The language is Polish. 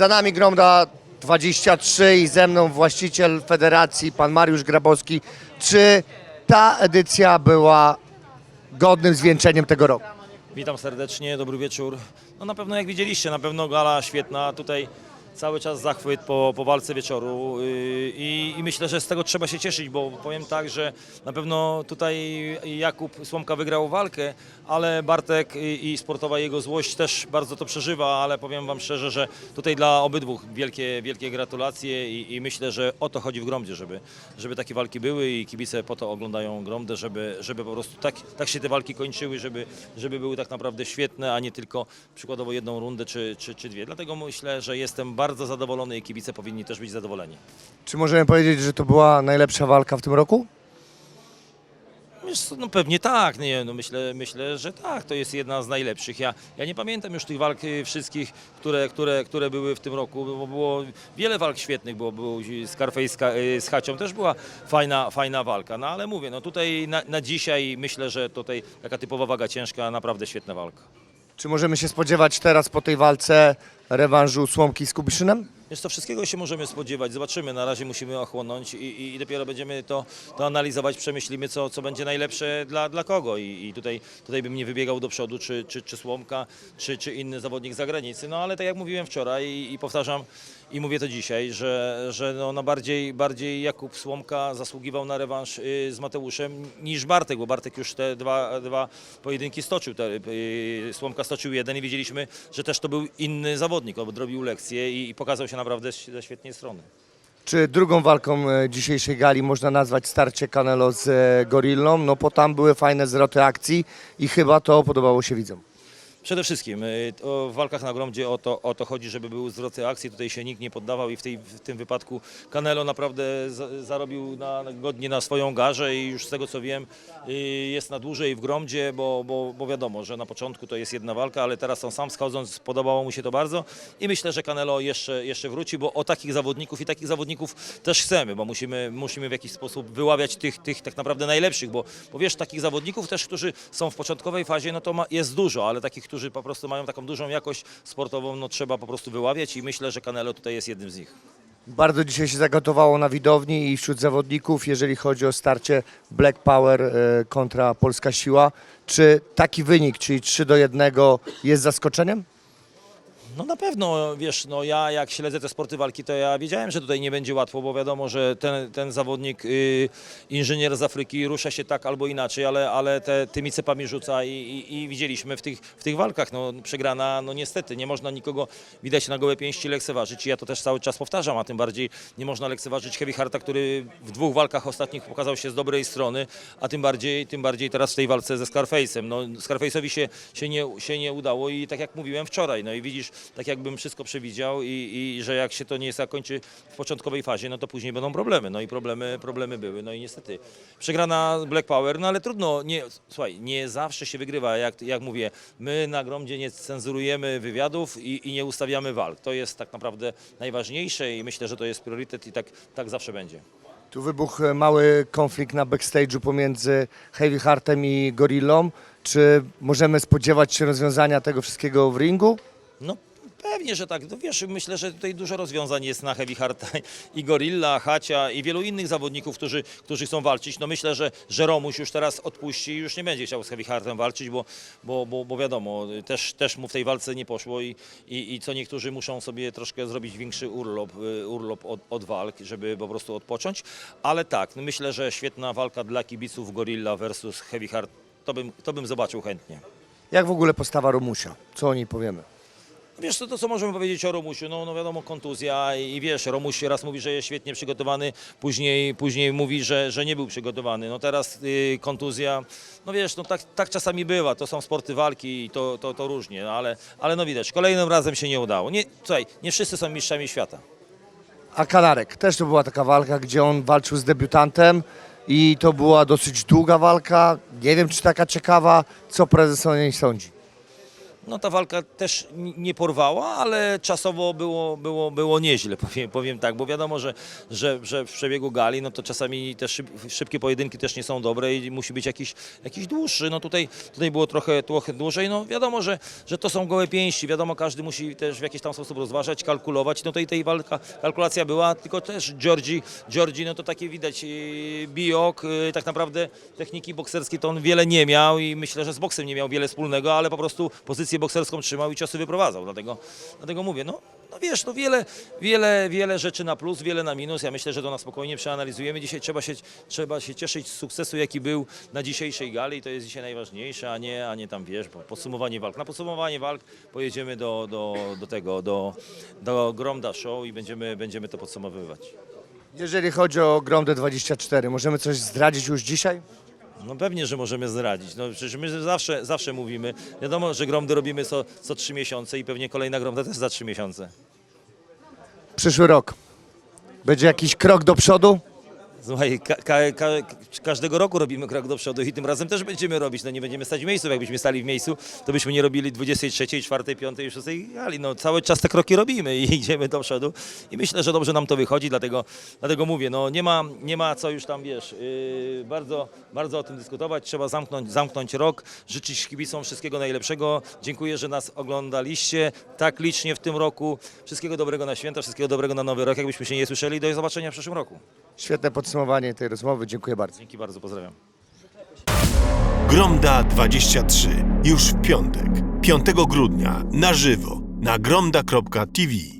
Za nami Gromda 23 i ze mną właściciel federacji, pan Mariusz Grabowski. Czy ta edycja była godnym zwieńczeniem tego roku? Witam serdecznie, dobry wieczór. No na pewno jak widzieliście, na pewno gala świetna, tutaj cały czas zachwyt po, po walce wieczoru yy, i, i myślę, że z tego trzeba się cieszyć, bo powiem tak, że na pewno tutaj Jakub Słomka wygrał walkę, ale Bartek i, i sportowa jego złość też bardzo to przeżywa, ale powiem Wam szczerze, że tutaj dla obydwu wielkie, wielkie gratulacje i, i myślę, że o to chodzi w Gromdzie, żeby, żeby takie walki były i kibice po to oglądają Gromdę, żeby, żeby po prostu tak, tak się te walki kończyły, żeby, żeby były tak naprawdę świetne, a nie tylko przykładowo jedną rundę czy, czy, czy dwie. Dlatego myślę, że jestem bardzo zadowolony i kibice powinni też być zadowoleni. Czy możemy powiedzieć, że to była najlepsza walka w tym roku? Wiesz co, No pewnie tak, nie, no myślę, myślę, że tak, to jest jedna z najlepszych. Ja, ja nie pamiętam już tych walk y, wszystkich, które, które, które były w tym roku, bo było wiele walk świetnych, bo był Scarface z Ka- y, z Hacią, też była fajna, fajna walka, no ale mówię, no tutaj na, na dzisiaj myślę, że tutaj taka typowa waga ciężka, naprawdę świetna walka. Czy możemy się spodziewać teraz po tej walce rewanżu Słomki z Kubiszynem? Więc to wszystkiego się możemy spodziewać. Zobaczymy. Na razie musimy ochłonąć i, i, i dopiero będziemy to, to analizować, przemyślimy, co, co będzie najlepsze dla, dla kogo. I, i tutaj, tutaj bym nie wybiegał do przodu, czy, czy, czy Słomka, czy, czy inny zawodnik z zagranicy. No ale tak jak mówiłem wczoraj i, i powtarzam i mówię to dzisiaj, że, że no, no bardziej, bardziej Jakub Słomka zasługiwał na rewanż y, z Mateuszem niż Bartek, bo Bartek już te dwa, dwa pojedynki stoczył. Te, y, Słomka stoczył jeden i wiedzieliśmy, że też to był inny zawodnik, odrobił lekcję i, i pokazał się naprawdę z- ze świetnej strony. Czy drugą walką e, dzisiejszej gali można nazwać starcie Canelo z e, Gorillą? No bo tam były fajne zwroty akcji i chyba to podobało się widzom. Przede wszystkim y, o, w walkach na gromdzie o to, o to chodzi, żeby były zwroty akcji. Tutaj się nikt nie poddawał i w, tej, w tym wypadku Canelo naprawdę za, zarobił na, godnie na swoją garzę i już z tego co wiem y, jest na dłużej w gromdzie, bo, bo, bo wiadomo, że na początku to jest jedna walka, ale teraz on sam schodząc podobało mu się to bardzo i myślę, że Canelo jeszcze, jeszcze wróci, bo o takich zawodników i takich zawodników też chcemy, bo musimy, musimy w jakiś sposób wyławiać tych, tych tak naprawdę najlepszych, bo, bo wiesz, takich zawodników też, którzy są w początkowej fazie, no to ma, jest dużo, ale takich, którzy po prostu mają taką dużą jakość sportową, no trzeba po prostu wyławiać i myślę, że Canelo tutaj jest jednym z nich. Bardzo dzisiaj się zagotowało na widowni i wśród zawodników, jeżeli chodzi o starcie Black Power e, kontra Polska Siła. Czy taki wynik, czyli 3 do 1 jest zaskoczeniem? No na pewno, wiesz, no ja jak śledzę te sporty walki, to ja wiedziałem, że tutaj nie będzie łatwo, bo wiadomo, że ten, ten zawodnik, y, inżynier z Afryki rusza się tak albo inaczej, ale, ale te, tymi cepami rzuca i, i, i widzieliśmy w tych, w tych walkach, no przegrana, no niestety, nie można nikogo widać na gołe pięści lekceważyć i ja to też cały czas powtarzam, a tym bardziej nie można lekceważyć Heavy Harta, który w dwóch walkach ostatnich pokazał się z dobrej strony, a tym bardziej, tym bardziej teraz w tej walce ze Scarface'em. No Scarface'owi się, się, nie, się nie udało i tak jak mówiłem wczoraj, no i widzisz, tak jakbym wszystko przewidział i, i że jak się to nie zakończy w początkowej fazie, no to później będą problemy. No i problemy, problemy były. No i niestety przegrana Black Power, no ale trudno, nie, słuchaj, nie zawsze się wygrywa, jak, jak mówię, my na Gromdzie nie cenzurujemy wywiadów i, i nie ustawiamy walk. To jest tak naprawdę najważniejsze i myślę, że to jest priorytet i tak, tak zawsze będzie. Tu wybuchł e, mały konflikt na backstage'u pomiędzy Heavy Heartem i Gorillą. Czy możemy spodziewać się rozwiązania tego wszystkiego w ringu? No pewnie, że tak. No wiesz, myślę, że tutaj dużo rozwiązań jest na Heavy Hearta i Gorilla, Hacia i wielu innych zawodników, którzy, którzy chcą walczyć. No myślę, że, że Romuś już teraz odpuści i już nie będzie chciał z Heavy Heartem walczyć, bo, bo, bo, bo wiadomo, też, też mu w tej walce nie poszło i, i, i co niektórzy muszą sobie troszkę zrobić większy urlop, y, urlop od, od walk, żeby po prostu odpocząć. Ale tak, no myślę, że świetna walka dla kibiców Gorilla versus Heavy Heart, to bym, to bym zobaczył chętnie. Jak w ogóle postawa Romusia? Co o niej powiemy? Wiesz, co, to co możemy powiedzieć o Romusiu? No, no wiadomo, kontuzja i, i wiesz, Romuś raz mówi, że jest świetnie przygotowany, później, później mówi, że, że nie był przygotowany. No teraz y, kontuzja, no wiesz, no tak, tak czasami bywa, to są sporty walki i to, to, to różnie, no, ale, ale no widać, kolejnym razem się nie udało. Nie, słuchaj, nie wszyscy są mistrzami świata. A Kanarek, też to była taka walka, gdzie on walczył z debiutantem i to była dosyć długa walka. Nie wiem, czy taka ciekawa, co prezes o niej sądzi. No ta walka też nie porwała, ale czasowo było, było, było nieźle, powiem, powiem tak, bo wiadomo, że, że, że w przebiegu gali, no to czasami te szyb, szybkie pojedynki też nie są dobre i musi być jakiś, jakiś dłuższy, no tutaj, tutaj było trochę, trochę dłużej, no wiadomo, że, że to są gołe pięści, wiadomo, każdy musi też w jakiś tam sposób rozważać, kalkulować, no tutaj tej walka, kalkulacja była, tylko też Georgi, Georgi no to takie widać, yy, Biok, yy, tak naprawdę techniki bokserskie to on wiele nie miał i myślę, że z boksem nie miał wiele wspólnego, ale po prostu pozycję bokserską trzymał i ciosy wyprowadzał, dlatego, dlatego mówię, no, no wiesz, no wiele, wiele, wiele rzeczy na plus, wiele na minus, ja myślę, że to na spokojnie przeanalizujemy, dzisiaj trzeba się, trzeba się cieszyć z sukcesu, jaki był na dzisiejszej gali, to jest dzisiaj najważniejsze, a nie, a nie tam, wiesz, podsumowanie walk, na podsumowanie walk pojedziemy do, do, do tego, do, do Gromda Show i będziemy, będziemy to podsumowywać. Jeżeli chodzi o Gromdę 24, możemy coś zdradzić już dzisiaj? No pewnie, że możemy zdradzić. No przecież my zawsze, zawsze mówimy. Wiadomo, że gromdy robimy co, co trzy miesiące i pewnie kolejna gromda też za trzy miesiące. Przyszły rok. Będzie jakiś krok do przodu? Słuchaj, ka, ka, ka, każdego roku robimy krok do przodu i tym razem też będziemy robić. No nie będziemy stać w miejscu. Jakbyśmy stali w miejscu, to byśmy nie robili 23, 4, 5 i 6 gali. No cały czas te kroki robimy i idziemy do przodu i myślę, że dobrze nam to wychodzi, dlatego, dlatego mówię, no nie ma, nie ma co już tam, wiesz, yy, bardzo, bardzo o tym dyskutować. Trzeba zamknąć, zamknąć rok, życzyć kibicom wszystkiego najlepszego. Dziękuję, że nas oglądaliście tak licznie w tym roku. Wszystkiego dobrego na święta, wszystkiego dobrego na nowy rok. Jakbyśmy się nie słyszeli, do zobaczenia w przyszłym roku. Świetne podsumowanie tej rozmowy, dziękuję bardzo. Dzięki bardzo, pozdrawiam. Gromda 23. Już w piątek, 5 grudnia, na żywo, na gromda.tv.